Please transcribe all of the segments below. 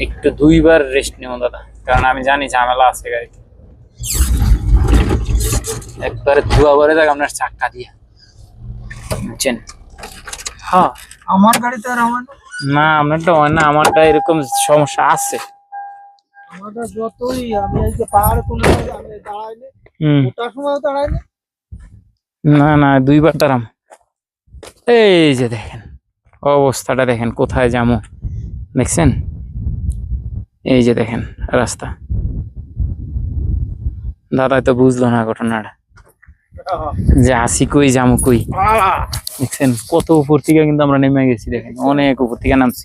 একটু দুইবার রেস্ট নেব দাদা। কারণ আমি জানি ঝামেলা আছে গাড়িতে। একবারে ধোয়া ভরে যাক আপনার চাক্কা দিয়ে। বুঝছেন? হ্যাঁ আমার গাড়িতে আর আমার না। আপনারটা হয় না আমারটা এরকম সমস্যা আছে। আমারটা যতই আমি এই যে পাহাড়ে কোনো আমি দাঁড়াইনি হুম। ওটার সময় দাঁড়াইনি। না না দুইবার এই যে দেখেন অবস্থাটা দেখেন কোথায় যাব। দেখছেন? এই যে দেখেন, রাস্তা। দাদা তো বুঝলো না ঘটনাটা। যে আসি কই, যামু কই। দেখছেন, কত উপর থেকে কিন্তু আমরা নেমে গেছি, দেখেন, অনেক উপর থেকে নামছি।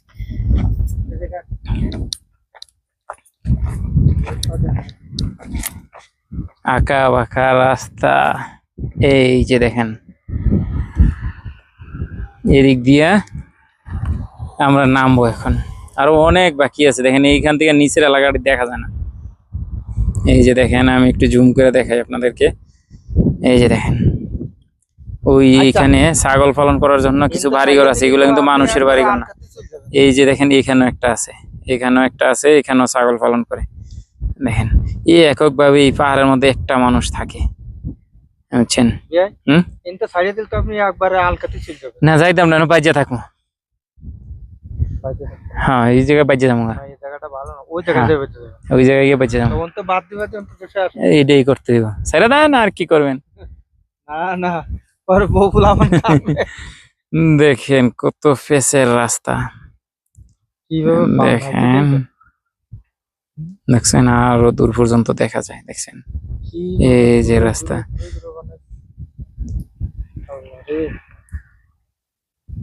আঁকা বাঁকা রাস্তা, এই যে দেখেন। এদিক দিয়া আমরা নামবো এখন। আরও অনেক বাকি আছে। দেখেন এইখান থেকে নিচের এলাকাটি দেখা যায় না। এই যে দেখেন আমি একটু জুম করে দেখাই আপনাদেরকে। এই যে দেখেন ওই এইখানে ছাগল পালন করার জন্য কিছু বাড়িঘর আছে। এগুলো কিন্তু মানুষের বাড়িঘর না। এই যে দেখেন এখানেও একটা আছে। এখানেও একটা আছে এখানেও ছাগল পালন করে। দেখেন এই এককভাবে এই পাহাড়ের মধ্যে একটা মানুষ থাকে। বুঝছেন? না যাইতাম না বাইজা থাকব। হ্যাঁ এই জায়গায় বাইজা যাব গা। এই জায়গাটা ভালো না। ওই জায়গায় হ্যাঁ। গিয়ে বাইজা যাব। এইটাই করতে দিব সেটা দেয় না আর কি করবেন? দেখেন কত ফেসের রাস্তা। দেখেন? দেখছেন আরও দূর পর্যন্ত দেখা যায় দেখছেন। এই যে রাস্তা।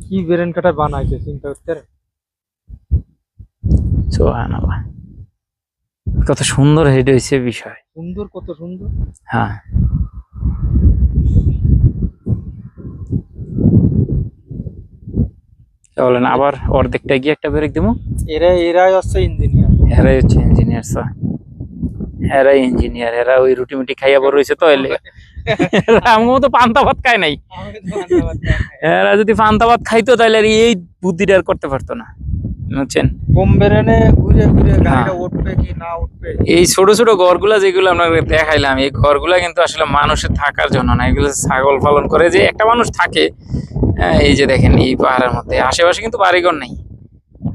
কি বেরেন কাটা বানাইছে চিন্তা করতে সুবহানাল্লাহ। কত সুন্দর হেড হয়েছে বিষয়। সুন্দর কত সুন্দর। হ্যাঁ। বলেন আবার অর্ধেকটা গিয়ে একটা ব্রেক দেবো এরা এরাই হচ্ছে ইঞ্জিনিয়ার এরাই হচ্ছে ইঞ্জিনিয়ার স্যার এরাই ইঞ্জিনিয়ার এরা ওই রুটি মুটি খাইয়া বড় রয়েছে তো এলে। আমগো তো পান্তা ভাত খায় নাই। এরা যদি পান্তা ভাত খাইতো তাহলে আর এই বুদ্ধিটা আর করতে পারতো না। বুঝছেন? কম বেরেনে ঘুরে ঘুরে গাড়িটা হ্যাঁ। উঠবে কি না উঠবে? এই ছোট ছোট ঘরগুলা যেগুলো আপনাকে দেখাইলাম এই ঘরগুলা কিন্তু আসলে মানুষের থাকার জন্য না। এগুলো ছাগল পালন করে। যে একটা মানুষ থাকে হ্যাঁ, এই যে দেখেন এই পাহাড়ের মধ্যে আশেপাশে কিন্তু বাড়িঘর নেই।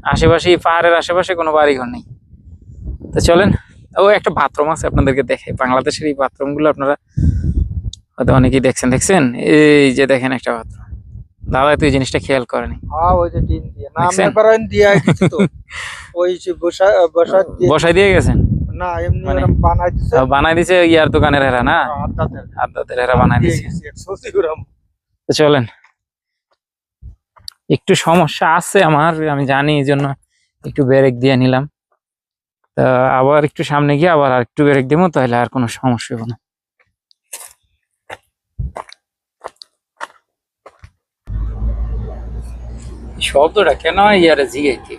আশেপাশে এই পাহাড়ের আশেপাশে কোনো বাড়িঘর নেই। তো চলেন ও একটা বাথরুম আছে আপনাদেরকে দেখে বাংলাদেশের এই বাথরুমগুলো আপনারা হয়তো অনেকেই দেখছেন দেখছেন? এই যে দেখেন একটা বাথরুম। দাদা তো এই জিনিসটা খেয়াল করেনি। হ্যাঁ ওই যে টিন দিয়ে। না আমি দেখছেন? দিয়া দিছি তো। ওই যে বসা বসা দিয়ে। বসাই দিয়ে গেছেন? না এমনি মানে- এরকম বানাই দিছে। বানাই দিছে ইয়ার দোকানের হেরা না? আদাদের হেরা বানাই দিছে। 180 গ্রাম তো চলেন। একটু সমস্যা আছে আমার আমি জানি এই জন্য একটু ব্রেক দিয়ে নিলাম। তা আবার একটু সামনে গিয়ে আবার আর একটু ব্রেক দেবো তাহলে আর কোনো সমস্যা হবে না। শব্দটা কেন ইয়ারে জিগাইতে